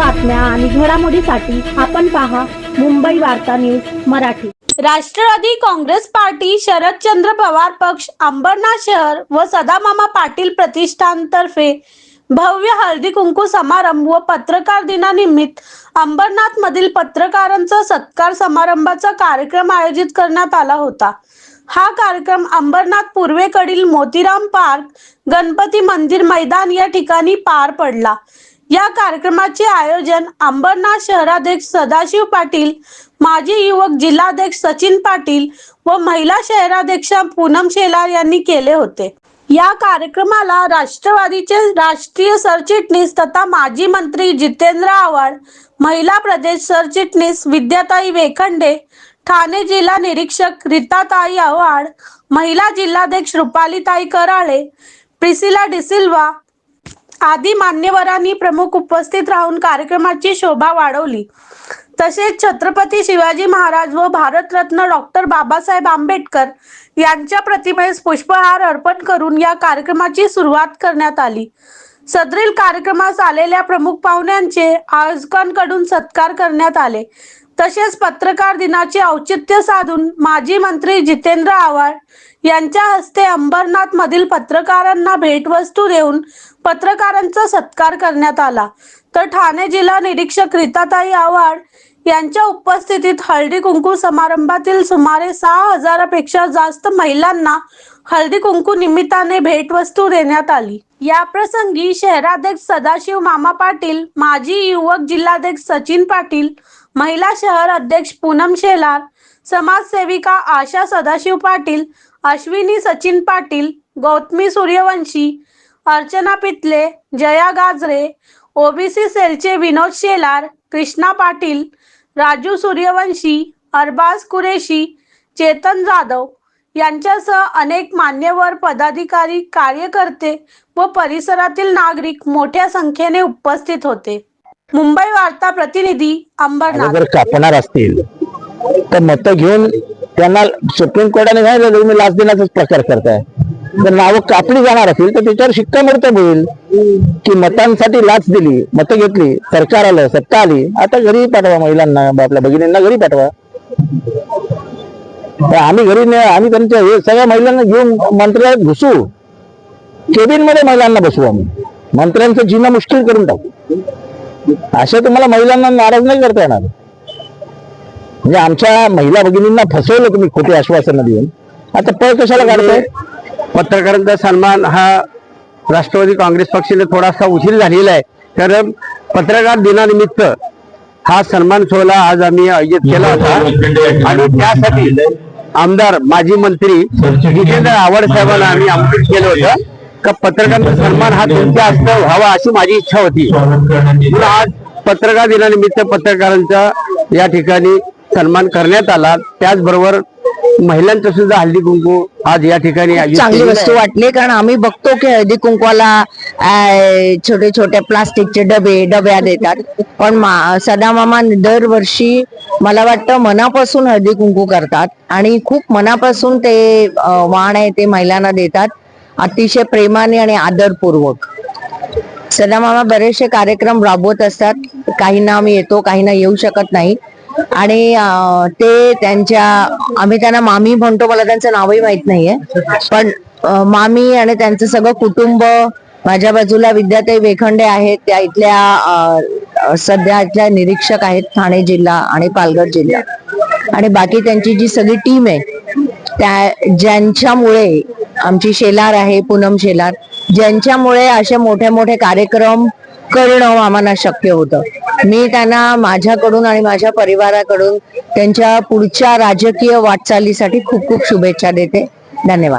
बातम्या आणि घडामोडीसाठी आपण पहा मुंबई वार्ता न्यूज मराठी. राष्ट्रवादी काँग्रेस पार्टी शरदचंद्र पवार पक्ष अंबरनाथ शहर व सदामामा पाटील प्रतिष्ठानतर्फे भव्य हळदी कुंकू समारंभ व पत्रकार दिनानिमित्त अंबरनाथ मधील पत्रकारांचा सत्कार समारंभाचा कार्यक्रम आयोजित करण्यात आला होता. हा कार्यक्रम अंबरनाथ पूर्वेकडील मोतीराम पार्क गणपती मंदिर मैदान या ठिकाणी पार पडला. या कार्यक्रमाचे आयोजन अंबरनाथ शहराध्यक्ष सदाशिव पाटील माजी युवक जिल्हाध्यक्ष सचिन पाटील व महिला शहराध्यक्षा पूनम शेलार यांनी केले होते. या कार्यक्रमाला राष्ट्रवादीचे राष्ट्रीय सरचिटणीस तथा माजी मंत्री जितेंद्र आव्हाड महिला प्रदेश सरचिटणीस विद्याताई वेखंडे ठाणे जिल्हा निरीक्षक रीताताई आव्हाड महिला जिल्हाध्यक्ष रुपालीताई कराळे प्रिसिला डिसिल्वा आदी मान्यवरांनी प्रमुख उपस्थित राहून कार्यक्रमाची शोभा वाढवली. तसेच छत्रपती शिवाजी महाराज व भारतरत्न डॉक्टर बाबासाहेब आंबेडकर यांच्या प्रतिमेस पुष्पहार अर्पण करून या कार्यक्रमाची सुरुवात करण्यात आली. सदरील कार्यक्रमास आलेल्या प्रमुख पाहुण्यांचे आयोजकांकडून सत्कार करण्यात आले. तसेच पत्रकार दिनाचे औचित्य साधून माजी मंत्री जितेंद्र आव्हाड यांच्या हस्ते अंबरनाथ मधील पत्रकारांना भेटवस्तू देऊन पत्रकारांचा सत्कार करण्यात आला. तर ठाणे जिल्हा निरीक्षक रीताताई आव्हाड यांच्या उपस्थितीत हळदी कुंकू समारंभातील सुमारे सहा हजारापेक्षा जास्त महिलांना हळदी कुंकू निमित्ताने भेटवस्तू देण्यात आली. या प्रसंगी शहराध्यक्ष सदाशिव मामा पाटील माजी युवक जिल्हाध्यक्ष सचिन पाटील महिला शहर अध्यक्ष पूनम शेलार समाजसेविका आशा सदाशिव पाटील अश्विनी सचिन पाटील गौतमी सूर्यवंशी अर्चना पितले जया गाजरे ओबीसी सेलचे विनोद शेलार कृष्णा पाटील राजू सूर्यवंशी अरबाज कुरेशी चेतन जाधव यांच्यासह अनेक मान्यवर पदाधिकारी कार्यकर्ते व परिसरातील नागरिक मोठ्या संख्येने उपस्थित होते. मुंबई वार्ता प्रतिनिधी अंबरनाथ. कापणार असतील. तर मतं घेऊन त्यांना सुप्रीम कोर्टाने सांगितलं तुम्ही लाच देण्याचाच प्रकार करताय. जर नावं कापली जाणार असेल तर त्याच्यावर शिक्कामोर्तब होईल की मतांसाठी लाच दिली मतं घेतली सरकार आलं सत्ता आली आता घरी पाठवा महिलांना आपल्या भगिनींना घरी पाठवा. तर आम्ही घरी नाही आम्ही त्यांच्या हे सगळ्या महिलांना घेऊन मंत्रालयात घुसू. केबिनमध्ये महिलांना बसवू आम्ही. मंत्र्यांचं जीना मुश्किल करून टाकू. अशा तुम्हाला महिलांना नाराज नाही करता येणार. म्हणजे आमच्या महिला भगिनींना फसवलं तुम्ही खोटी आश्वासनं देऊन. आता पळ कशाला काढताय? पत्रकारांचा सन्मान हा राष्ट्रवादी काँग्रेस पक्षाने थोडासा उशीर झालेला आहे. तर पत्रकार दिनानिमित्त हा सन्मान सोहळा आज आम्ही आयोजित केला होता. आणि त्यासाठी आमदार माजी मंत्री जितेंद्र आव्हाड साहेबांना आम्ही आमंत्रित केलं होतं. का पत्रकारांचा सन्मान हा तुमच्या हस्ते व्हावा अशी माझी इच्छा होती. आज पत्रकार दिनानिमित्त पत्रकारांचा या ठिकाणी सन्मान करण्यात आला. त्याचबरोबर महिलांचं सुद्धा हल्दी कुंकू आज या ठिकाणी आयोजित चांगली केलेलं वस्तू आहे. वाटली कारण आम्ही बघतो की हळदी कुंकवाला छोटे छोटे प्लास्टिकचे डबे डब्या देतात. पण मा- सदामामा दरवर्षी मला वाटतं मनापासून हळदी कुंकू करतात. आणि खूप मनापासून ते अं, वाण आहे ते महिलांना देतात. अतिशय प्रेमाने आणि आदरपूर्वक. सदामामा बरेचसे कार्यक्रम राबवत असतात. काहींना आम्ही येतो काहींना येऊ शकत नाही. आणि ते त्यांच्या आम्ही त्यांना मामी म्हणतो मला त्यांचं नावही माहीत नाहीये. पण मामी आणि त्यांचं सगळं कुटुंब माझ्या बाजूला विद्याताई वेखंडे आहेत त्या इथल्या सध्या सध्याच्या निरीक्षक आहेत ठाणे जिल्हा आणि पालघर जिल्हा. आणि बाकी त्यांची जी सगळी टीम आहे त्या ज्यांच्यामुळे आमची शेलार आहे पूनम शेलार ज्यांच्यामुळे असे मोठे मोठे कार्यक्रम करणं आम्हाला शक्य होतं. मी त्यांना माझ्याकडून आणि माझ्या परिवाराकडून त्यांच्या पुढच्या राजकीय वाटचालीसाठी खूप खूप शुभेच्छा देते. धन्यवाद.